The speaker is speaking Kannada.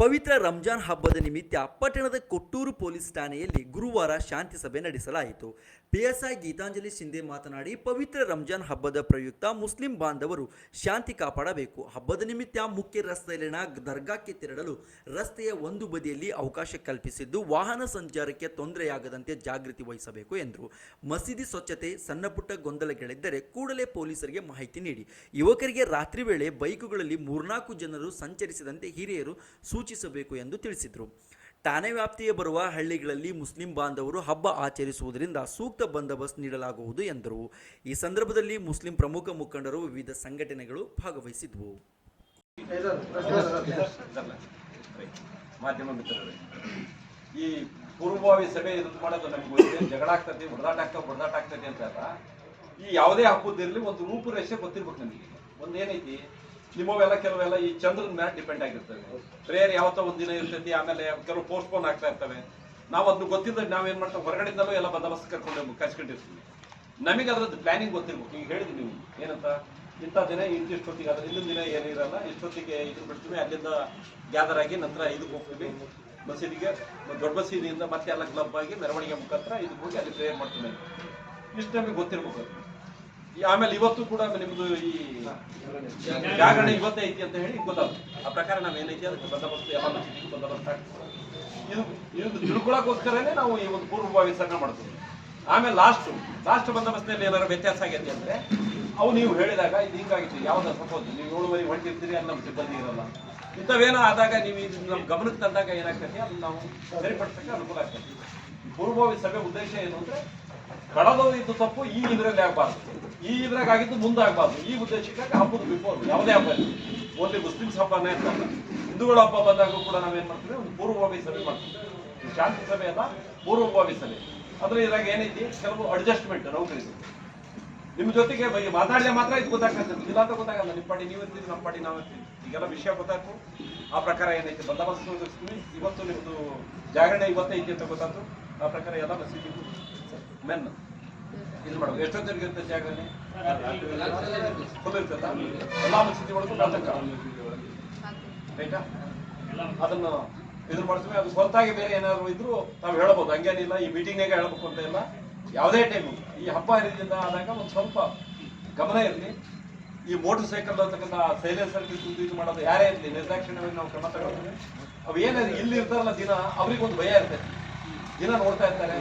ಪವಿತ್ರ ರಂಜಾನ್ ಹಬ್ಬದ ನಿಮಿತ್ತ ಪಟ್ಟಣದ ಕೊಟ್ಟೂರು ಪೊಲೀಸ್ ಠಾಣೆಯಲ್ಲಿ ಗುರುವಾರ ಶಾಂತಿ ಸಭೆ ನಡೆಸಲಾಯಿತು. ಪಿಎಸ್ಐ ಗೀತಾಂಜಲಿ ಶಿಂದೆ ಮಾತನಾಡಿ, ಪವಿತ್ರ ರಂಜಾನ್ ಹಬ್ಬದ ಪ್ರಯುಕ್ತ ಮುಸ್ಲಿಂ ಬಾಂಧವರು ಶಾಂತಿ ಕಾಪಾಡಬೇಕು. ಹಬ್ಬದ ನಿಮಿತ್ತ ಮುಖ್ಯ ರಸ್ತೆಯಲ್ಲಿನ ದರ್ಗಾಕ್ಕೆ ತೆರಳಲು ರಸ್ತೆಯ ಒಂದು ಬದಿಯಲ್ಲಿ ಅವಕಾಶ ಕಲ್ಪಿಸಿದ್ದು, ವಾಹನ ಸಂಚಾರಕ್ಕೆ ತೊಂದರೆಯಾಗದಂತೆ ಜಾಗೃತಿ ವಹಿಸಬೇಕು ಎಂದರು. ಮಸೀದಿ ಸ್ವಚ್ಛತೆ, ಸಣ್ಣಪುಟ್ಟ ಗೊಂದಲಗಳಿದ್ದರೆ ಕೂಡಲೇ ಪೊಲೀಸರಿಗೆ ಮಾಹಿತಿ ನೀಡಿ. ಯುವಕರಿಗೆ ರಾತ್ರಿ ವೇಳೆ ಬೈಕುಗಳಲ್ಲಿ ಮೂರ್ನಾಲ್ಕು ಜನರು ಸಂಚರಿಸದಂತೆ ಹಿರಿಯರು ಸೂಚಿಸಬೇಕು ಎಂದು ತಿಳಿಸಿದರು. ಠಾಣೆ ವ್ಯಾಪ್ತಿಗೆ ಬರುವ ಹಳ್ಳಿಗಳಲ್ಲಿ ಮುಸ್ಲಿಂ ಬಾಂಧವರು ಹಬ್ಬ ಆಚರಿಸುವುದರಿಂದ ಸೂಕ್ತ ಬಂದೋಬಸ್ತ್ ನೀಡಲಾಗುವುದು ಎಂದರು. ಈ ಸಂದರ್ಭದಲ್ಲಿ ಮುಸ್ಲಿಂ ಪ್ರಮುಖ ಮುಖಂಡರು ವಿವಿಧ ಸಂಘಟನೆಗಳು ಭಾಗವಹಿಸಿದ್ವು. ಈ ಪೂರ್ವಭಾವಿ ಸಭೆ ಇದನ್ನು ಮಾಡೋದು ನಮ್ಗೆ ಗೊತ್ತಿದೆ. ಜಗಳ ಆಗ್ತದೆ ಹೊಡೆದಾಟ ಹೊಡೆದಾಟ ಆಗ್ತದೆ ಅಂತ ಈ ಯಾವುದೇ ಹಬ್ಬದಿರಲಿ ಒಂದು ರೂಪುರೇಷೆ ಗೊತ್ತಿರ್ಬೇಕು ನಮಗೆ. ಒಂದೇನೈತಿ ನಿಮ್ಮವೆಲ್ಲ ಕೆಲವೆಲ್ಲ ಈ ಚಂದ್ರನ ಮೇಲೆ ಡಿಪೆಂಡ್ ಆಗಿರ್ತವೆ. ಪ್ರೇಯರ್ ಯಾವತ್ತೋ ಒಂದು ದಿನ ಇರ್ತೈತಿ, ಆಮೇಲೆ ಕೆಲವು ಪೋಸ್ಟ್ಪೋನ್ ಆಗ್ತಾ ಇರ್ತವೆ. ನಾವು ಅದನ್ನ ಗೊತ್ತಿದ್ದ ನಾವೇನ್ ಮಾಡ್ತೇವೆ? ಹೊರಗಡೆಯಿಂದಲೂ ಎಲ್ಲ ಬಂದೋಬಸ್ತ್ ಕರ್ಕೊಂಡು ಕರ್ಸ್ಕೊಂಡಿರ್ತೀವಿ. ನಮಗೆ ಅದ್ರದ್ದು ಪ್ಲಾನಿಂಗ್ ಗೊತ್ತಿರ್ಬೇಕು. ಈಗ ಹೇಳಿದ್ವಿ ನೀವು, ಏನಂತ? ಇಂಥ ದಿನ ಇಂತಿಷ್ಟೊತ್ತಿಗೆ ಅದ್ರ ಇನ್ನೊಂದು ದಿನ ಏನಿರಲ್ಲ ಇಷ್ಟೊತ್ತಿಗೆ ಇದನ್ನ ಬಿಡ್ತೀವಿ, ಅಲ್ಲಿಂದ ಗ್ಯಾದರ್ ಆಗಿ ನಂತರ ಇದಕ್ಕೆ ಹೋಗ್ತೀವಿ. ಮಸೀದಿಗೆ, ದೊಡ್ಡ ಮಸೀದಿಯಿಂದ ಮತ್ತೆ ಎಲ್ಲ ಕ್ಲಬ್ ಆಗಿ ಮೆರವಣಿಗೆ ಮುಖಾಂತರ ಇದಕ್ಕೆ ಹೋಗಿ ಅಲ್ಲಿ ಪ್ರೇಯರ್ ಮಾಡ್ತೀವಿ. ಇಷ್ಟು ನಮಗೆ ಗೊತ್ತಿರ್ಬೇಕು ಆಮೇಲೆ ಇವತ್ತು ಕೂಡ ನಿಮ್ದು ಈ ಜಾಗರಣೆ ಇವತ್ತೇ ಐತಿ ಅಂತ ಹೇಳಿ ಗೊತ್ತಾಗುತ್ತೆ. ಆ ಪ್ರಕಾರ ನಾವ್ ಏನೈತಿ ಅದಕ್ಕೆ ಬಂದೋಬಸ್ತು ಎಲ್ಲ ಬಂದೋಬಸ್ತ್ ಇದು ಇದು ತಿಳ್ಕೊಳಕ್ಕೋಸ್ಕರನೇ ನಾವು ಈ ಒಂದು ಪೂರ್ವಭಾವಿ ಸಂಘ ಮಾಡ್ತೀವಿ. ಆಮೇಲೆ ಲಾಸ್ಟ್ ಲಾಸ್ಟ್ ಬಂದೋಬಸ್ತಿನಲ್ಲಿ ಏನಾದ್ರು ವ್ಯತ್ಯಾಸ ಆಗೈತಿ ಅಂದ್ರೆ, ಅವು ನೀವು ಹೇಳಿದಾಗ ಇದು ಹಿಂಗಾಗಿತ್ತು ಯಾವ್ದು ಸಪೋಸ್ ನೀವು ಏಳುವರೆ ಹೊಂಟಿರ್ತೀರಿ ಅಲ್ಲಿ ನಮ್ಮ ಸಿಬ್ಬಂದಿ ಇರಲ್ಲ. ಇಂಥವೇನೋ ಆದಾಗ ನೀವು ಇದು ನಮ್ಮ ಗಮನಕ್ಕೆ ತಂದಾಗ ಏನಾಗ್ತೈತಿ, ಅದನ್ನ ನಾವು ಸರಿಪಡಿಸಕ್ಕೆ ಅನುಕೂಲ ಆಗ್ತೈತಿ. ಪೂರ್ವಭಾವಿ ಸಭೆ ಉದ್ದೇಶ ಏನು ಅಂದ್ರೆ ಕಳೆದು ಇದ್ದು ತಪ್ಪು, ಈ ಇದ್ರಲ್ಲಿ ಆಗ್ಬಾರ್ದು. ಈ ಇದ್ರಾಗ ಆಗಿದ್ದು ಮುಂದೆ ಆಗಬಾರ್ದು. ಈ ಉದ್ದೇಶಕ್ಕಾಗಿ ಹಬ್ಬದ ಬಿಫೋರ್ ಯಾವುದೇ ಹಬ್ಬ ಇಲ್ಲ ಓನ್ಲಿ ಮುಸ್ಲಿಮ್ಸ್ ಹಬ್ಬನೇ ಅಂತಲ್ಲ ಹಿಂದೂಗಳ ಹಬ್ಬ ಬಂದಾಗ ಕೂಡ ನಾವೇನ್ ಮಾಡ್ತೀವಿ? ಒಂದು ಪೂರ್ವಭಾವಿ ಸಭೆ ಮಾಡ್ತೀವಿ. ಶಾಂತಿ ಸಭೆ ಅಲ್ಲ, ಪೂರ್ವಭಾವಿ ಸಭೆ. ಅಂದ್ರೆ ಇದ್ರಾಗ ಏನೈತಿ? ಕೆಲವು ಅಡ್ಜಸ್ಟ್ಮೆಂಟ್ ನೌಕರಿದು ನಿಮ್ಮ ಜೊತೆಗೆ ಬಗ್ಗೆ ಮಾತಾಡಿದ್ರೆ ಮಾತ್ರ ಇದು ಗೊತ್ತಾಗ್ತದೆ. ಇಲ್ಲ ಅಂತ ಗೊತ್ತಾಗಲ್ಲ. ನಿಮ್ಮ ಪಾಡಿ ನೀವು ಇರ್ತೀರಿ ನಮ್ಮ ಪಾಡಿ ನಾವು ಇರ್ತೀವಿ ಈಗೆಲ್ಲ ವಿಷಯ ಗೊತ್ತಾಯ್ತು. ಆ ಪ್ರಕಾರ ಏನೈತಿ? ಬಂದೋಬಸ್ತು ಇವತ್ತು ನಿಮ್ಮದು ಜಾಗರಣೆ ಇವತ್ತೇ ಐತಿ ಅಂತ ಗೊತ್ತಾಯ್ತು. ಆ ಪ್ರಕಾರ ಎಲ್ಲ ಮಸೀದಿ ಮೆನ್ ಇದು ಮಾಡಬೇಕು. ಎಷ್ಟೊತ್ತಿಗೆ ಇರುತ್ತೆ ಒಳಗೂ ಅದನ್ನು ಇದು ಮಾಡ್ತೀವಿ. ಅದು ಹೊರತಾಗಿ ಬೇರೆ ಏನಾದ್ರು ಇದ್ರು ತಾವು ಹೇಳ್ಬೋದು. ಹಂಗೇನಿಲ್ಲ. ಈ ಮೀಟಿಂಗ್ನಾಗ ಹೇಳ್ಬೇಕು ಅಂತ ಇಲ್ಲ. ಯಾವುದೇ ಟೈಮು ಈ ಹಬ್ಬ ಹರಿದಿಂದ ಆದಾಗ ಒಂದು ಸ್ವಲ್ಪ ಗಮನ ಇರಲಿ. ಈ ಮೋಟರ್ ಸೈಕಲ್ ಅಂತಕ್ಕಂಥ ಸೈಲೆನ್ಸರ್ ಇದು ಮಾಡೋದು ಯಾರೇ ಇರಲಿ, ನಿರ್ದಾಕ್ಷಿಣ್ಯವಾಗಿ ನಾವು ಕ್ರಮ ತಗೊಳ್ತೀವಿ. ಅವು ಏನಾದ್ರು ಇಲ್ಲಿ ಇರ್ತಾರಲ್ಲ ದಿನ, ಅವ್ರಿಗೊಂದು ಭಯ ಇರ್ತೈತಿ. ದಿನ ನೋಡ್ತಾ ಇರ್ತಾರೆ.